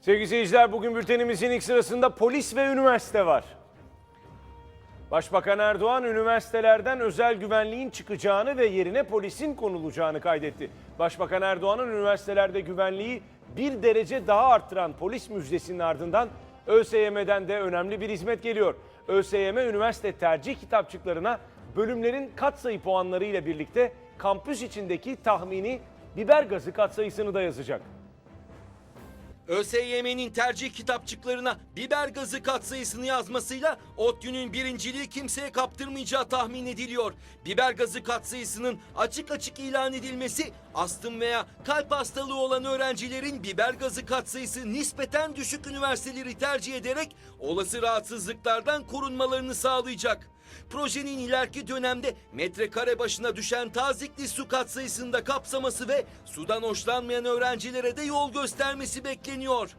Sevgili seyirciler bugün bültenimizin ilk sırasında polis ve üniversite var. Başbakan Erdoğan üniversitelerden özel güvenliğin çıkacağını ve yerine polisin konulacağını kaydetti. Başbakan Erdoğan'ın üniversitelerde güvenliği bir derece daha arttıran polis müjdesinin ardından ÖSYM'den de önemli bir hizmet geliyor. ÖSYM üniversite tercih kitapçıklarına bölümlerin katsayı puanları ile birlikte kampüs içindeki tahmini biber gazı katsayısını da yazacak. ÖSYM'nin tercih kitapçıklarına biber gazı katsayısını yazmasıyla ODTÜ'nün birinciliği kimseye kaptırmayacağı tahmin ediliyor. Biber gazı katsayısının açık açık ilan edilmesi astım veya kalp hastalığı olan öğrencilerin biber gazı katsayısı nispeten düşük üniversiteleri tercih ederek olası rahatsızlıklardan korunmalarını sağlayacak. Projenin ileriki dönemde metrekare başına düşen tazikli su katsayısını da kapsaması ve sudan hoşlanmayan öğrencilere de yol göstermesi bekleniyor.